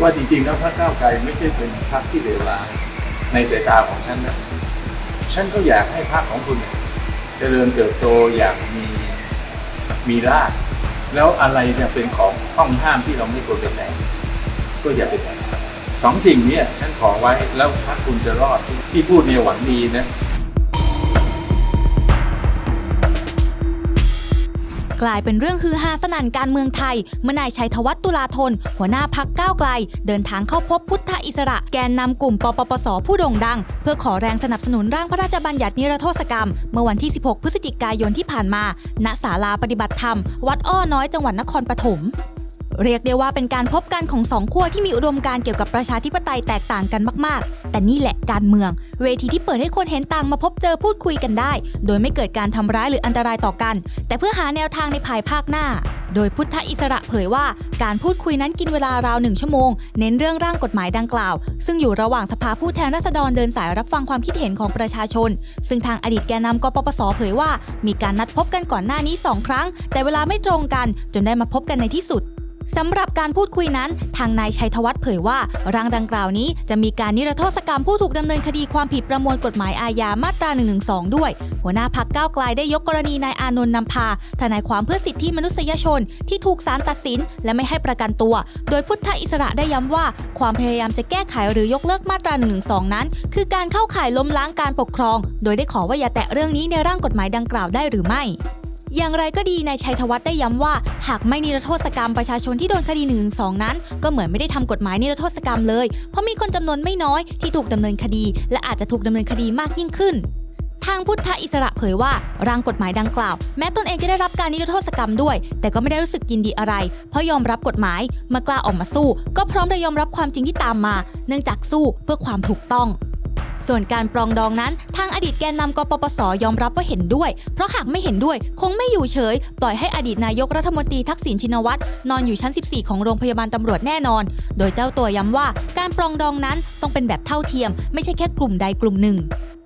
ว่าจริงๆแล้วพรรคก้าวไกลไม่ใช่เป็นพรรคที่เลวร้ายในสายตาของฉันนะฉันก็อยากให้พรรคของคุณเจริญเติบโตอย่างมีมีรากแล้วอะไรเนี่ยเป็นของต้องห้ามที่เราไม่ควรไปแต่งก็อย่าไปแต่งสองสิ่งนี้ฉันขอไว้แล้วพรรคคุณจะรอดที่พูดเนี่ยหวังดีนะ กลายเป็นเรื่องฮือฮาสนั่นการเมืองไทยเมื่อนายชัยธวัฒน์ตุลาธน หัวหน้าพักก้าวไกล เดินทางเข้าพบพุทธอิสระ แกนนำกลุ่มปปปสผู้โด่งดัง เพื่อขอแรงสนับสนุนร่างพระราชบัญญัตินิรโทษกรรม เมื่อวันที่ 16 พฤศจิกายนที่ผ่านมา ณศาลาปฏิบัติธรรม วัดอ้อน้อยจังหวัดนครปฐม เรียกได้ว่าเป็นการพบกันของสองขั้วที่มีอุดมการเกี่ยวกับประชาธิปไตยแตกต่างกันมากๆ แต่นี่แหละการเมือง เวทีที่เปิดให้คนเห็นต่างมาพบเจอพูดคุยกันได้ โดยไม่เกิดการทำร้ายหรืออันตรายต่อกัน แต่เพื่อหาแนวทางในภายภาคหน้าโดยพุทธอิสระเผยว่า การพูดคุยนั้นกินเวลาราวหนึ่งชั่วโมง เน้นเรื่องร่างกฎหมายดังกล่าว ซึ่งอยู่ระหว่างสภาผู้แทนราษฎรเดินสายรับฟังความคิดเห็นของประชาชน ซึ่งทางอดีตแกนนำกปปสเผยว่า มีการนัดพบกันก่อนหน้านี้สองครั้ง แต่เวลาไม่ตรงกันจนได้มาพบกันในที่สุด สำหรับการพูดคุยนั้น ทางนายชัยธวัฒน์เผยว่าร่างดังกล่าวนี้จะมีการนิรโทษกรรมผู้ถูกดำเนินคดีความผิดประมวลกฎหมายอาญามาตรา 112 ด้วย หัวหน้าพักก้าวไกลได้ยกกรณีนายอานนท์นำพาทนายความเพื่อสิทธิมนุษยชน ที่ถูกศาลตัดสิน และไม่ให้ประกันตัว โดยพุทธอิสระได้ย้ำว่า ความพยายามจะแก้ไขหรือยกเลิกมาตรา 112 นั้น คือการเข้าข่ายล้มล้างการปกครอง โดยได้ขอว่าอย่าแตะเรื่องนี้ในร่างกฎหมายดังกล่าวได้หรือไม่ อย่างไรก็ดีนายชัยธวัฒน์ได้ย้ำว่า หากไม่นิรโทษกรรมประชาชนที่โดนคดี1นึนั้น ก็เหมือนไม่ได้ทำกฎหมายนิรโทษกรรมเลย เพราะมีคนจำนวนไม่น้อยที่ถูกดำเนินคดี และอาจจะถูกดำเนินคดีมากยิ่งขึ้นทางพุทธอิสระเผยว่าร่างกฎหมายดังกล่าว แม้ตนเองจะได้รับการนิรโทษกรรมด้วย แต่ก็ไม่ได้รู้สึกยินดีอะไร เพราะยอมรับกฎหมายเมื่อกล้าออกมาสู้ ก็พร้อมจะยอมรับความจริงที่ตามมา เนื่องจากสู้เพื่อความถูกต้อง ส่วนการปรองดองนั้น ทางอดีตแกนนำกปปสยอมรับว่าเห็นด้วย เพราะหากไม่เห็นด้วย คงไม่อยู่เฉย ปล่อยให้อดีตนายกรัฐมนตรีทักษิณชินวัตรนอนอยู่ชั้น 14 ของโรงพยาบาลตำรวจแน่นอน โดยเจ้าตัวย้ำว่าการปรองดองนั้นต้องเป็นแบบเท่าเทียม ไม่ใช่แค่กลุ่มใดกลุ่มหนึ่ง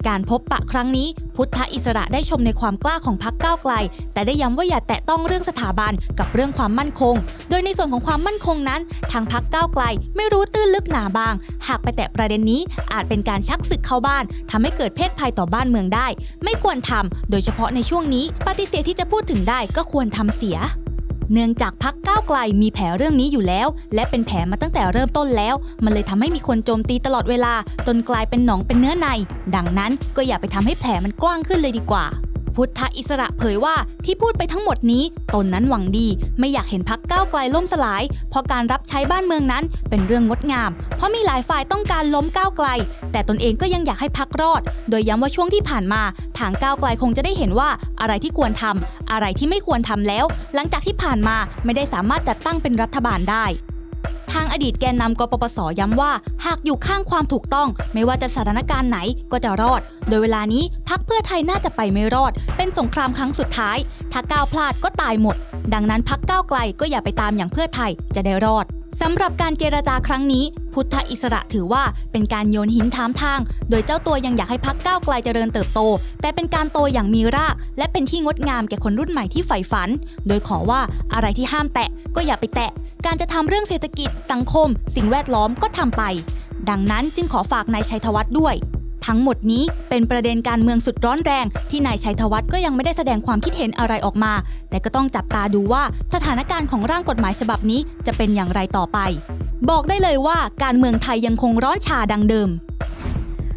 การพบปะครั้งนี้ พุทธอิสระได้ชมในความกล้าของพรรคก้าวไกล แต่ได้ย้ำว่าอย่าแตะต้องเรื่องสถาบันกับเรื่องความมั่นคง โดยในส่วนของความมั่นคงนั้น ทางพรรคก้าวไกลไม่รู้ตื้นลึกหนาบาง หากไปแตะประเด็นนี้ อาจเป็นการชักศึกเข้าบ้านทำให้เกิดเพศภัยต่อบ้านเมืองได้ ไม่ควรทำโดยเฉพาะในช่วงนี้ ปฏิเสธที่จะพูดถึงได้ก็ควรทำเสีย เนื่องจากพักก้าวไกลมีแผลเรื่องนี้อยู่แล้ว และเป็นแผลมาตั้งแต่เริ่มต้นแล้ว มันเลยทำให้มีคนโจมตีตลอดเวลา จนกลายเป็นหนองเป็นเนื้อใน ดังนั้นก็อย่าไปทำให้แผลมันกว้างขึ้นเลยดีกว่า พุทธอิสระเผยว่าที่พูดไปทั้งหมดนี้ ตนนั้นหวังดี ไม่อยากเห็นพักก้าวไกลล่มสลาย เพราะการรับใช้บ้านเมืองนั้นเป็นเรื่องงดงาม เพราะมีหลายฝ่ายต้องการล้มก้าวไกล แต่ตนเองก็ยังอยากให้พักรอด โดยย้ำว่าช่วงที่ผ่านมา ทางก้าวไกลคงจะได้เห็นว่าอะไรที่ควรทำอะไรที่ไม่ควรทำแล้ว หลังจากที่ผ่านมาไม่ได้สามารถจัดตั้งเป็นรัฐบาลได้ ทางอดีตแกนนำกปปสย้ำว่า หากอยู่ข้างความถูกต้อง ไม่ว่าจะสถานการณ์ไหนก็จะรอด โดยเวลานี้พักเพื่อไทยน่าจะไปไม่รอด เป็นสงครามครั้งสุดท้าย ถ้าก้าวพลาดก็ตายหมด ดังนั้นพักก้าวไกลก็อย่าไปตามอย่างเพื่อไทยจะได้รอด สำหรับการเจรจาครั้งนี้ พุทธอิสระถือว่าเป็นการโยนหินถามทาง โดยเจ้าตัวยังอยากให้พักก้าวไกลเจริญเติบโต แต่เป็นการโตอย่างมีราก และเป็นที่งดงามแก่คนรุ่นใหม่ที่ใฝ่ฝัน โดยขอว่าอะไรที่ห้ามแตะก็อย่าไปแตะ การจะทำเรื่องเศรษฐกิจ สังคม สิ่งแวดล้อมก็ทำไป ดังนั้นจึงขอฝากนายชัยธวัฒน์ด้วย ทั้งหมดนี้เป็นประเด็นการเมืองสุดร้อนแรง ที่นายชัยธวัฒน์ก็ยังไม่ได้แสดงความคิดเห็นอะไรออกมา แต่ก็ต้องจับตาดูว่าสถานการณ์ของร่างกฎหมายฉบับนี้จะเป็นอย่างไรต่อไป บอกได้เลยว่าการเมืองไทยยังคงร้อนชาดังเดิม